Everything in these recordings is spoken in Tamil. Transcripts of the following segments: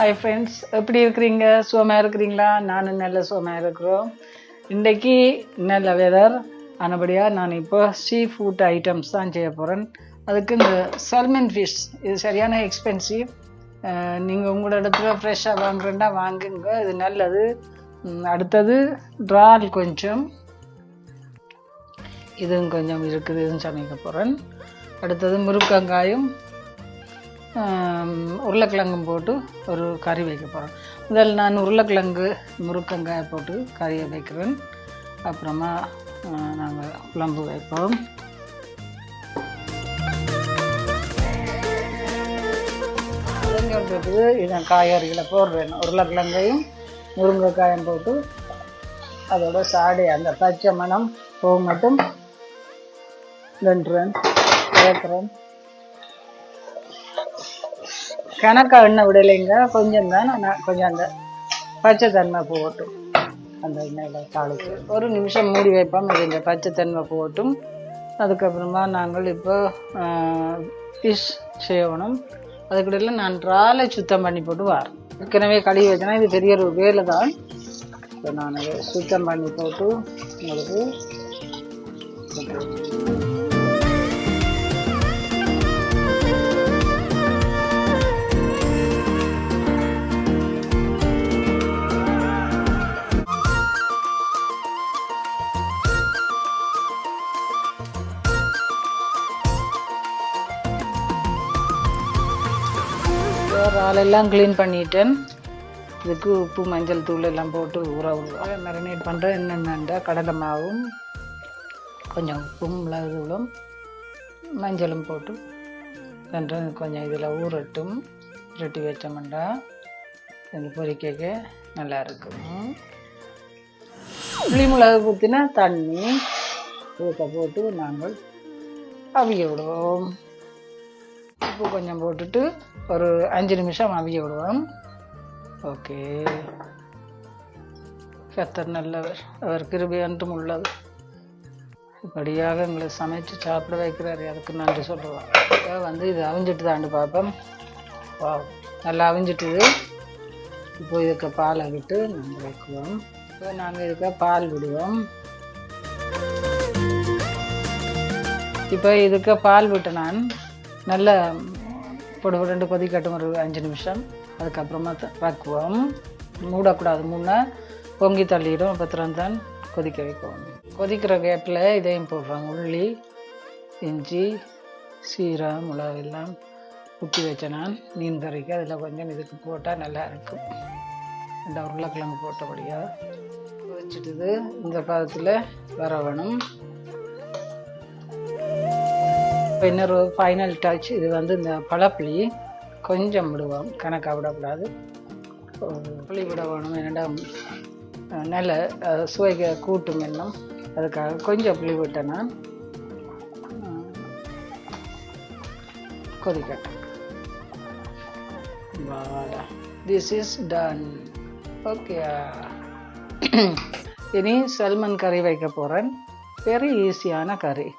ஹாய் ஃப்ரெண்ட்ஸ் எப்படி இருக்கிறீங்க? சுகமாக இருக்கிறீங்களா? நானும் நல்ல சுகமாக இருக்கிறோம். இன்றைக்கி நல்ல வெதர் ஆனபடியாக நான் இப்போ சீ ஃபுட் ஐட்டம்ஸ் தான் செய்ய போகிறேன் அதுக்கு இந்த சல்மன் ஃபிஷ் இது சரியான எக்ஸ்பென்சிவ் நீங்கள் உங்களோட இடத்துல ஃப்ரெஷ்ஷாக வாங்குறேன்னா வாங்குங்க. இது நல்லது. அடுத்தது ட்ரால் கொஞ்சம். இதுவும் கொஞ்சம் இருக்குது இதுன்னு சமைக்க போகிறேன் அடுத்தது முருக்கங்காயும் உருளைக்கிழங்கும் போட்டு ஒரு கறி வைக்க போகிறேன் முதல்ல நான் உருளைக்கிழங்கு முருக்கங்காய் போட்டு கறியை வைக்கிறேன். அப்புறமா நாங்கள் குழம்பு வைப்போம். அதுங்கிறது இதை காய்கறிகளை போடுறேன். உருளைக்கிழங்கையும் முருங்கைக்காயும் போட்டு அதோட சாடி அந்த பச்சை மணம் போக மட்டும் வென்றுறேன் சேர்க்குறேன் கணக்கா எண்ணெய் விடலைங்க. கொஞ்சம் தான் நான் கொஞ்சம் அந்த பச்சை தன்மை போகட்டும். அந்த எண்ணெயில் தாளிச்சு ஒரு நிமிஷம் மூடி வைப்போம். இது இந்த பச்சை தன்மை போகட்டும். அதுக்கப்புறமா நாங்கள் இப்போ ஃபிஷ் செய்யணும். அதுக்கிடையில் நான் இறாலை சுத்தம் பண்ணி போட்டு வரேன் ஏற்கனவே கழுவி வச்சேன்னா இது பெரிய ஒரு வேலை தான். இப்போ நான் சுத்தம் பண்ணி போட்டு உங்களுக்கு இறாலெல்லாம் க்ளீன் பண்ணிட்டேன் இதுக்கு உப்பு மஞ்சள் தூள் எல்லாம் போட்டு ஊற விடுவேன் மேரினேட் பண்ணுறேன் என்னென்னண்டா கடலை மாவும் கொஞ்சம் உப்பும் மிளகு தூளும் மஞ்சளும் போட்டு பண்ணுறேன் கொஞ்சம் இதில் ஊறட்டும். உருட்டி வச்சோம்டா இந்த பொரிக்க நல்லா இருக்கும். புளி மிளகு குத்தின தண்ணி ஊற்ற போட்டு நாங்கள் அவிய விடுவோம். உப்பு கொஞ்சம் போட்டுட்டு ஒரு அஞ்சு நிமிஷம் அவிய விடுவோம். ஓகே. கத்தர் நல்லவர். அவர் கிருபை அன்றும் உள்ளது. இப்படியாக எங்களை சமைச்சு சாப்பிட வைக்கிறாரு. அதுக்கு நன்றி சொல்லுவோம். இப்போ வந்து இது அவிஞ்சிட்டு தாண்டு பார்ப்போம் வா நல்லா அவிஞ்சிட்டுது. இப்போ இதுக்கு பாலை விட்டு நாங்கள் வைக்குவோம். இப்போ நாங்கள் இதுக்கு பால் விடுவோம். இப்போ இதுக்கு பால் விட்டு நான் நல்ல பொடு ரெண்டு கொதிக்கட்டும் ஒரு அஞ்சு நிமிஷம். அதுக்கப்புறமா த- வைக்குவோம் மூடக்கூடாது முன்னே. பொங்கி தள்ளிடும். அப்புறம் தான் கொதிக்க வைக்குவோம் கொதிக்கிற கேப்பில் இதையும் போடுறாங்க. உள்ளி இஞ்சி சீரா மிளகு எல்லாம் குட்டி வச்ச நான் மீன் கறிக்கு. அதில் கொஞ்சம் இதுக்கு போட்டால் நல்லா இருக்கும். ரெண்டு உருளைக்கிழங்கு போட்டபடியாக வச்சுட்டுது. இந்த பதத்தில் வரவணும். இப்போ இன்னொரு ஃபைனல் டச் இது வந்து இந்த பழப்புளி கொஞ்சம் விடுவோம். கணக்காக விடக்கூடாது. புளி விட வேணும். என்னடா நல்ல சுவைக்க கூட்டும் இன்னும் அதுக்காக கொஞ்சம் புளி விட்டேன் நான். கொதிக்கட்டும். வாடா. திஸ் இஸ் டன் ஓகே இனி சல்மன் கறி வைக்க போகிறேன் வெரி ஈஸியான கறி.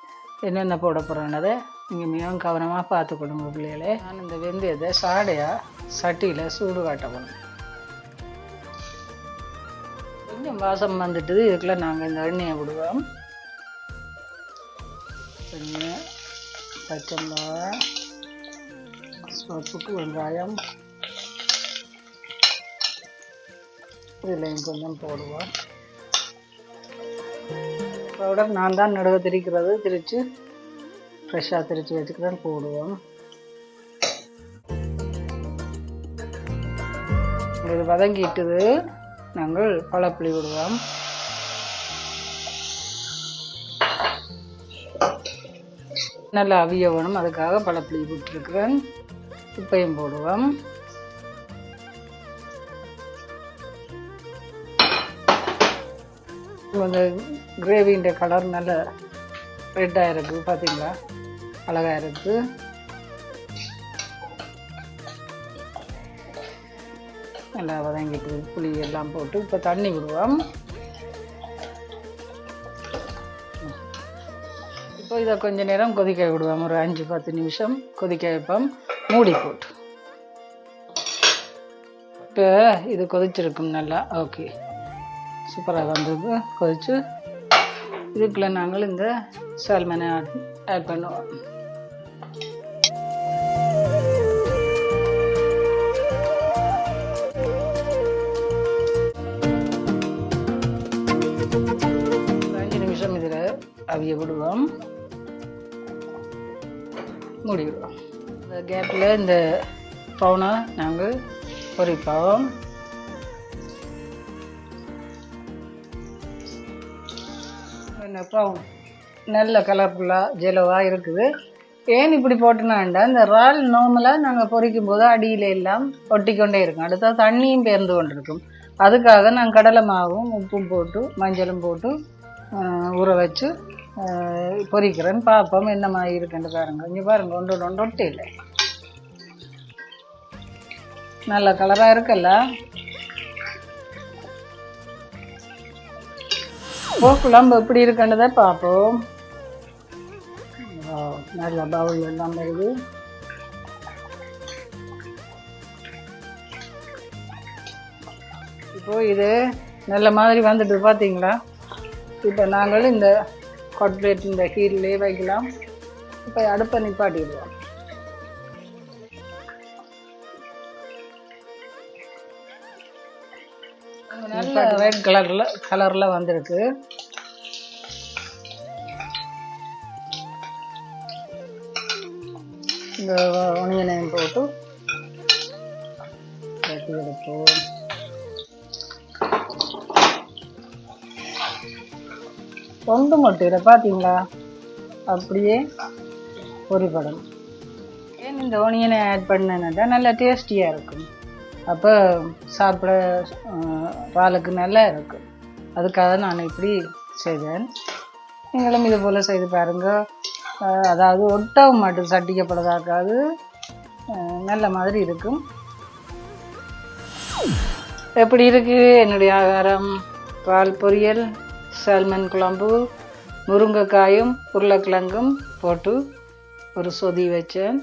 என்னென்ன போட போகிறேன்னதை நீங்கள் மிகவும் கவனமாக பார்த்து கொடுங்க பிள்ளைகளே. நான் இந்த வெந்தயத்தை சாடையாக சட்டியில் சூடு காட்ட கொஞ்சம் வாசம் வந்துட்டுது இதுக்குள்ள நாங்கள் இந்த எண்ணெயை விடுவோம். எண்ணெய் பச்சை மிளகா சோப்புக்கு வெங்காயம். இதுலையும் கொஞ்சம் போடுவோம். பவுடர் நான் தான் நடுவ திரிக்கிறது. திரித்து ஃப்ரெஷ்ஷாக திரித்து வச்சுக்கிறேன் போடுவோம். இது வதங்கிட்டுது நாங்கள் பழப்புளி விடுவோம். நல்லா அவிய வேணும் அதுக்காக பழப்புளி விட்டுருக்குறேன். உப்பையும் போடுவோம். அந்த கிரேவின்ற கலர் நல்ல ரெட்டாக இருக்குது பார்த்தீங்களா அழகாக இருக்குது நல்லா வதங்கிட்டு புளி எல்லாம் போட்டு இப்போ தண்ணி விடுவோம். இப்போ இதை கொஞ்ச நேரம் கொதிக்க விடுவோம். ஒரு அஞ்சு பத்து நிமிஷம் கொதிக்க வைப்போம். மூடி போட்டு. இப்போ இது கொதிச்சிருக்கும் நல்லா. ஓகே. சூப்பராக வந்தது. கொதிச்சு. இதுக்குள்ளே நாங்கள் இந்த சால்மனை ஆட் பண்ணுவோம் அஞ்சு நிமிஷம் இதில் அவிய விடுவோம் மூடிவிடுவோம் இந்த கேப்பில் இந்த பவுனை நாங்கள் பொறிப்போம் என்ன பவுன் நல்ல கலர்ஃபுல்லாக ஜெலவாக இருக்குது. ஏன் இப்படி போட்டுனாண்டா இந்த இறால் நார்மலாக நாங்கள் பொரிக்கும் போது அடியில் எல்லாம் ஒட்டிக்கொண்டே இருக்கும். அடுத்தா தண்ணியும் பேர்ந்து கொண்டிருக்கும். அதுக்காக நான் கடலை மாவும் உப்பும் போட்டு மஞ்சளும் போட்டு ஊற வச்சு பொறிக்கிறேன் பொரிக்கிறேன். பார்ப்போம் என்ன மாதிரி இருக்குன்னு பாருங்கள் இங்கே பாருங்கள் ஒன்று ஒன்று ஒட்டி இல்லை நல்ல கலராக இருக்குல்ல? ஓ குழம்பு எப்படி இருக்குன்றதை பார்ப்போம். நல்ல பவுல் எல்லாம் வருது. இப்போ இது நல்ல மாதிரி வந்துட்டு பார்த்தீங்களா இப்போ நாங்கள் இந்த கொட்லேட் இந்த ஹீரிலே வைக்கலாம். இப்போ அடுப்பை நிப்பாட்டிடுவோம். நல்ல ரெட் கலரில் கலரில் வந்திருக்கு. இந்த ஒனியனையும் போட்டு கட்டி எடுப்போம். தொண்டு மொட்டையில பார்த்தீங்களா அப்படியே பொறிப்படணும் ஏன் இந்த ஒனியனை ஆட் பண்ணேன்னா நல்லா டேஸ்டியாக இருக்கும். அப்போ சாப்பிட பாலுக்கு நல்லா இருக்கும் அதுக்காக நான் இப்படி செய்தேன் நீங்களும் இது போல் செய்து பாருங்கள் அதாவது ஒட்டவும் மாட்டு சட்டிக்கப்படதாக்காது. நல்ல மாதிரி இருக்கும். எப்படி இருக்குது என்னுடைய ஆகாரம். பால் பொரியல் சால்மன் குழம்பு முருங்கைக்காயும் உருளைக்கிழங்கும் போட்டு ஒரு சொதி வச்சேன்.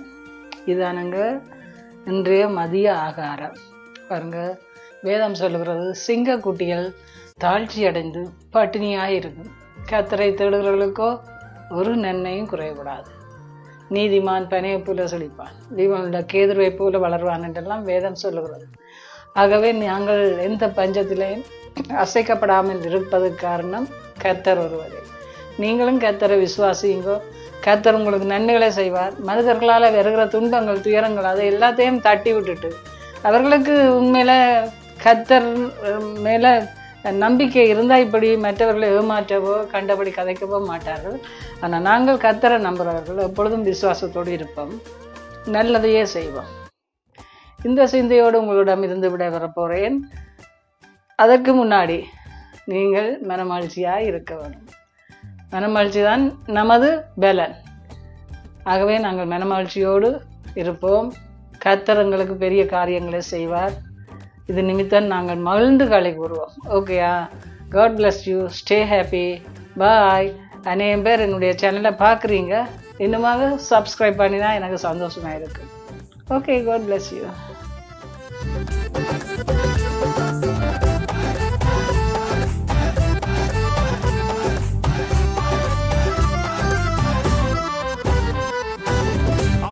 இதானுங்க. இன்றைய மதிய ஆகாரம். பாருங்க வேதம் சொல்லுகிறது சிங்க குட்டிகள் தாழ்ச்சி அடைந்து பட்டினியாக இருக்கும். கத்தரை தேடுகிறவர்களுக்கோ ஒரு நன்மையும் குறையக்கூடாது. நீதிமான் பனையை போல செழிப்பான். தீபனுடைய கேதுருவை போல வளர்வான் என்றெல்லாம் வேதம் சொல்லுகிறது. ஆகவே நாங்கள் எந்த பஞ்சத்திலையும் அசைக்கப்படாமல் இருப்பதற்கு காரணம் கத்தர் ஒருவரே. நீங்களும் கத்தரை விசுவாசியுங்கோ. கத்தர் உங்களுக்கு நன்மைகளை செய்வார். மனிதர்களால் வருகிற துன்பங்கள் துயரங்கள் அதை எல்லாத்தையும் தட்டி விட்டுட்டு அவர்களுக்கு உண்மையில் கத்தர் மேலே நம்பிக்கை இருந்தால் இப்படி மற்றவர்களை ஏமாற்றவோ கண்டபடி கதைக்கவோ மாட்டார்கள். ஆனால் நாங்கள் கத்தரை நம்புகிறவர்கள் எப்பொழுதும் விசுவாசத்தோடு இருப்போம். நல்லதையே செய்வோம். இந்த சிந்தையோடு உங்களிடம் இருந்து விட வரப்போகிறேன் அதற்கு முன்னாடி நீங்கள் மனமகிழ்ச்சியாக இருக்க வேண்டும். மனமகிழ்ச்சி தான் நமது பலன். ஆகவே நாங்கள் மனமகிழ்ச்சியோடு இருப்போம். கர்த்தர் எங்களுக்கு பெரிய காரியங்களை செய்வார். இது நிமித்தம் நாங்கள் மகிழ்ந்து களை கூறுவோம். ஓகேயா God bless you stay happy bye அநேகம் பேர் என்னுடைய சேனலை பார்க்குறீங்க. இன்னுமாக சப்ஸ்கிரைப் பண்ணினா எனக்கு சந்தோஷமாக இருக்குது ஓகே காட் பிளஸ் யூ